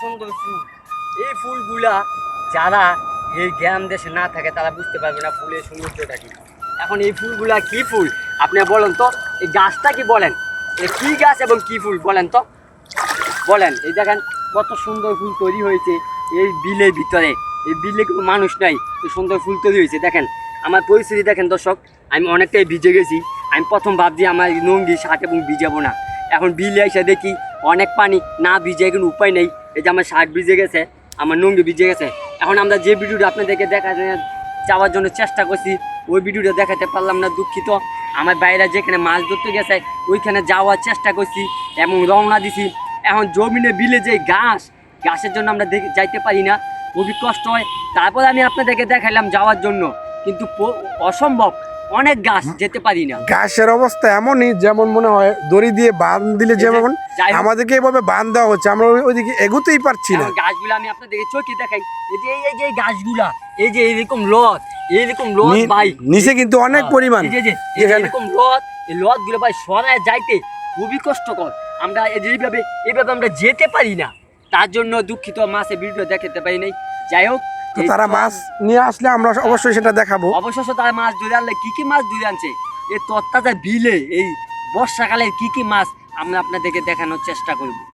সুন্দর ফুল এই ফুলগুলা যারা এই গ্রাম দেশে না থাকে, তারা বুঝতে পারবে না ফুলের সৌন্দর্যটা কি। এখন এই ফুলগুলা কি ফুল? আপনি বলেন তো, এই গাছটা কি বলেন? এ কি গাছ এবং কি ফুল বলেন তো? বলেন, এই দেখেন কত সুন্দর ফুল তৈরি হয়েছে এই বিলের ভিতরে। এই বিলে কোনো মানুষ নাই এই সুন্দর ফুল তৈরি হয়েছে। দেখেন, আমার পরিস্থিতি দেখেন দর্শক, আমি অনেকটাই ভিজে গেছি। আমি প্রথম ভাবছি আমার নঙ্গি শার্ট এবং ভিজাবো না। এখন বিলে এসে দেখি অনেক পানি না ভিজে কোনো উপায় নেই। এই যে আমার শার্ট ভিজে গেছে, আমার নঙ্গি ভিজে গেছে। এখন আমরা যে ভিডিওটা আপনাদেরকে দেখা যাওয়ার জন্য চেষ্টা করছি, ওই ভিডিওটা দেখাতে পারলাম না, দুঃখিত। আমার বাইরে যেখানে মাছ ধরতে গেছে, ওইখানে যাওয়ার চেষ্টা করছি এবং রওনা দিছি। এখন জমিনে বিলে যে ঘাস, ঘাসের জন্য আমরা যাইতে পারি না, খুবই কষ্ট হয়। তারপর আমি আপনাদেরকে দেখাইলাম যাওয়ার জন্য। কিন্তু অসম্ভব। অনেক গাছ যেতে পারি না। গাছের অবস্থা এমনই যেমন মনে হয় দড়ি দিয়ে বাঁধ দিলে যেমন আমাদেরকে এভাবে বাঁধ দেওয়া হচ্ছে আমরা ওইদিকে এগোতেই পারছি না। গাছগুলো আমি আপনাদেরকে চোখে দেখাই। এই যে এই যে গাছগুলা এই যে এরকম লত এইরকম লত ভাই। নিচে কিন্তু অনেক হ্যাঁ, পরিমাণ। এই যে- এরকম লত এই লতগুলো ভাই সরায় যাইতে খুবই কষ্টকর। আমরা এইভাবে এইভাবে আমরা যেতে পারি না। তার জন্য দুঃখিত মাছে ভিডিও দেখাতে পারি নাই। যাই হোক তো তারা মাছ নিয়ে আসলে আমরা অবশ্যই সেটা দেখাবো। অবশ্যই তারা মাছ ধরে আনলে কি কি মাছ ধরে আনছে? এই তত্তাতে বিলে এই বর্ষাকালে কি কি মাছ আমরা আপনাদেরকে দেখানোর চেষ্টা করব।